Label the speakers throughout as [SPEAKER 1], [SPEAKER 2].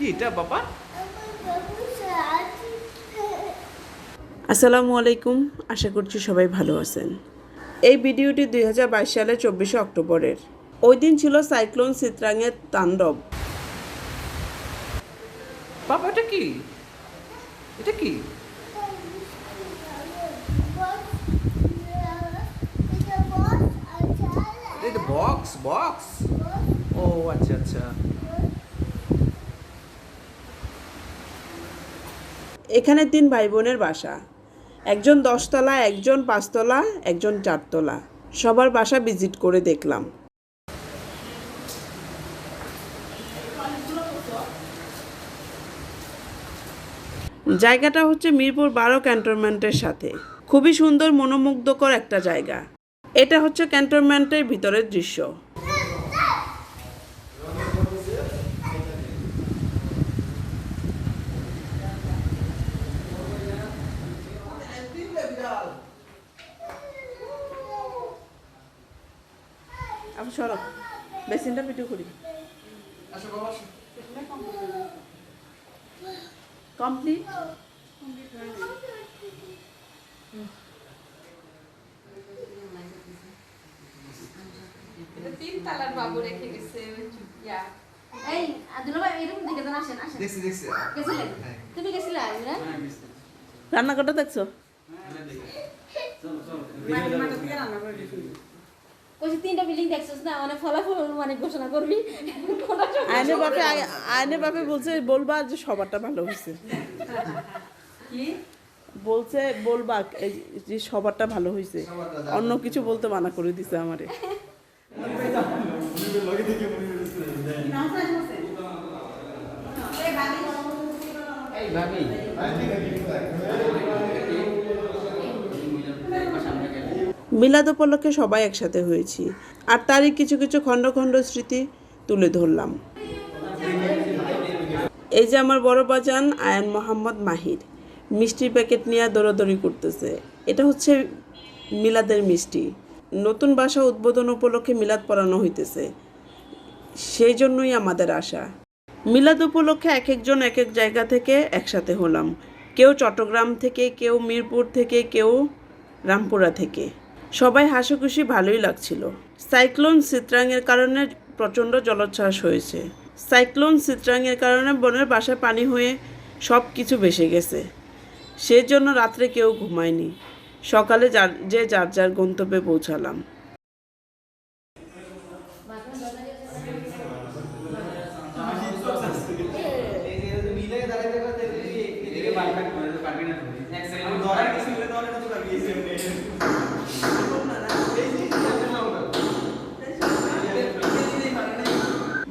[SPEAKER 1] কি এটা বাবা?
[SPEAKER 2] আসসালামু আলাইকুম আশা করছি সবাই ভালো আছেন। এই ভিডিওটি দুই সালের চব্বিশে অক্টোবরের। ওই দিন ছিল সাইক্লোন চিত্রাঙ্গের তাণ্ডব।
[SPEAKER 1] বাবা এটা কি? এটা কি? বক্স বক্স ও আচ্ছা আচ্ছা।
[SPEAKER 2] এখানে তিন ভাই বোনের বাসা। একজন দশতলা, একজন পাঁচতলা, একজন চারতলা। সবার বাসা ভিজিট করে দেখলাম। জায়গাটা হচ্ছে মিরপুর বারো ক্যান্টনমেন্টের সাথে। খুবই সুন্দর, মনোমুগ্ধকর একটা জায়গা। এটা হচ্ছে ক্যান্টনমেন্টের ভিতরের দৃশ্য। আমি সরো। বেসিনটা ভিডিও করি। কমপ্লিট
[SPEAKER 3] তিন তালার বাবু রেখে গেছে ইয়া।
[SPEAKER 4] এই আব্দুল্লাহ ভাই এরকম দিকে দেন আসেন আসেন।
[SPEAKER 1] দেখছি দেখছি।
[SPEAKER 4] গেছিলেন? তুমি গেছিলে আইরা
[SPEAKER 2] রান্নাঘরটা দেখছ?
[SPEAKER 4] কইছি তিনটা বিল্ডিং দেখছস না? মানে ফলাফল মানে ঘোষণা করবি।
[SPEAKER 2] বাপে বাপে বলছে বলবা যে সবারটা ভালো হয়েছে। বলছে বলবা এই যে সবারটা ভালো হয়েছে। অন্য কিছু বলতে মানা করে দিছে আমারে। মিলাদ উপলক্ষে সবাই একসাথে হয়েছি। আর তারই কিছু কিছু খণ্ড খণ্ড স্মৃতি তুলে ধরলাম। এই যে আমার বড় বাজান, আয়ান মোহাম্মদ মাহির। মিষ্টির প্যাকেট নিয়ে দৌড়াদৌড়ি করতেছে। এটা হচ্ছে মিলাদের মিষ্টি। নতুন বাসা উদ্বোধন উপলক্ষে মিলাদ পড়ানো হইতেছে। সেই জন্যই আমাদের আশা। মিলাদ উপলক্ষে এক একজন এক এক জায়গা থেকে একসাথে হলাম। কেউ চট্টগ্রাম থেকে, কেউ মিরপুর থেকে, কেউ রামপুরা থেকে। সবাই হাসিখুশি ভালোই লাগছিল। সাইক্লোন চিত্রাঙ্গের কারণে প্রচণ্ড জলোচ্ছ্বাস হয়েছে। সাইক্লোন চিত্রাঙ্গের কারণে বনের বাসায় পানি হয়ে সব কিছু ভেসে গেছে। সেজন্য রাত্রে কেউ ঘুমায়নি। সকালে যার, যে যার যার গন্তব্যে পৌঁছালাম।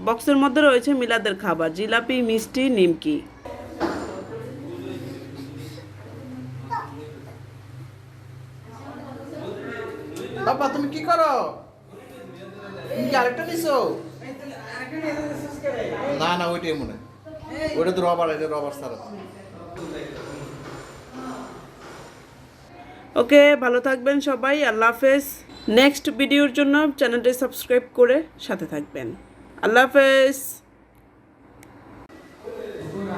[SPEAKER 2] বক্সের মধ্যে রয়েছে মিলাদের খাবার জিলাপি মিষ্টি নিমকি।
[SPEAKER 1] বাবা তুমি কি করো? তুমি কি আরেকটা নিছো? না না ওইটাই মনে ওইটা তো রবার এটা রবার সারা
[SPEAKER 2] ওকে ভালো থাকবেন সবাই আল্লাহ হাফেজ। নেক্সট ভিডিওর জন্য চ্যানেলটি সাবস্ক্রাইব করে সাথে থাকবেন। আল্লাহ হাফেজ